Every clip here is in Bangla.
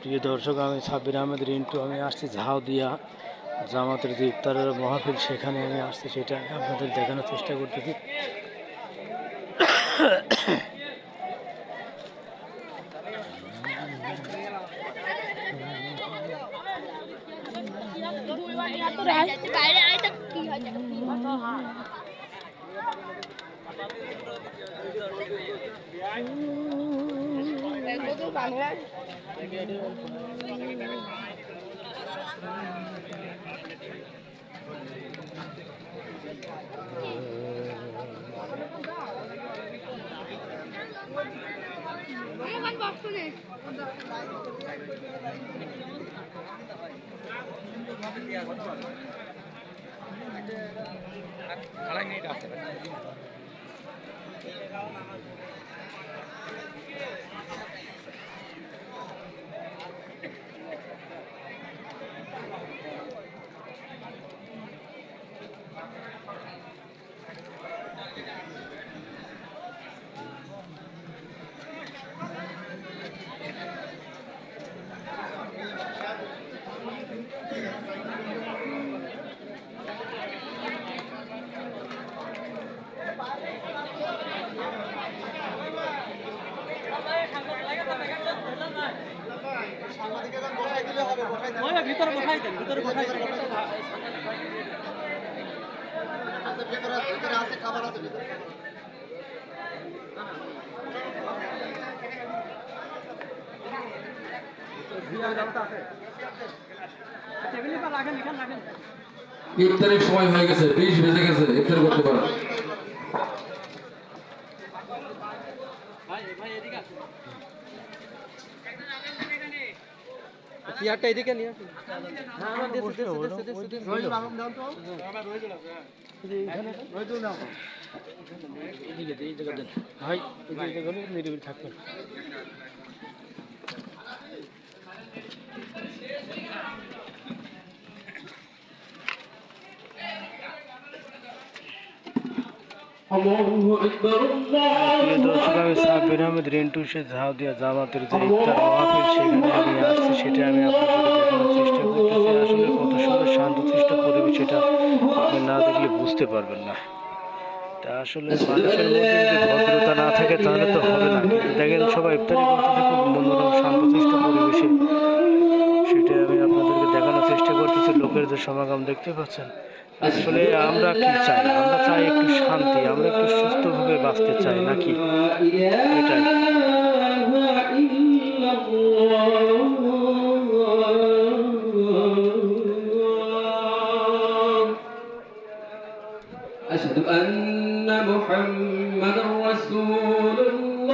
প্রিয় দর্শক, আমি সাব্বির আহমেদ, রিন্টু, আমি আসছি ঝাউ দিয়া জামাতের যে ইফতারের মহাফিল। সেখানে আমি আসছি, সেটা আপনাদের দেখানোর চেষ্টা করতেছি। আয় তো কি হয় বাংলা বক্স ভিতরে ইফতারের সময় হয়ে গেছে বিশ বেজে গেছে ইফতার করতে পারো ভাই ভাই এদিকে আসুন চেয়ারটা এদিকে নিয়ে আসুন হ্যাঁ আমার দেশে দেশে দেশে দেশে দেশে রইল আরাম দাও তো এদিকে দেন, এই জায়গা দেন ভাই নিরিবিলি থাকবেন দর্শক আমি সাব্বির আহমেদ রিন্টু সে ঝাউ দিয়া জামাতের যে ইফতার মহাফিল সেখানে আমি আসছি সেটা আমি আপনাদের দেখানোর চেষ্টা করতেছি। আসলে কত সুন্দর শান্তশিষ্ট পরিবেশ এটা আপনি না দেখলে বুঝতে পারবেন না। তা আসলে মানুষের মধ্যে যদি ভদ্রতা না থাকে তাহলে তো হবে না। কিন্তু দেখেন সবাই ইফতারি করতেছে খুব মনোরম শান্তশিষ্ট পরিবেশে। সেটা আমি আপনাদেরকে দেখানোর চেষ্টা করতেছি লোকের যে সমাগম দেখতে পাচ্ছেন। আসলে আমরা কি চাই? আমরা চাই একটু বাঁচতে চাই নাকি এটাই أشهد أن محمد رسول الله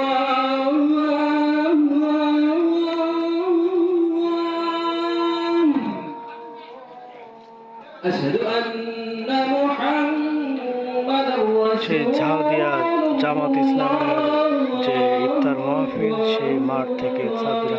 أشهد أن محمد সে সেই ঝাউদিয়া জামাত ইসলামের যে ইফতার মাহফিল সেই মাঠ থেকে ছাব্বিশ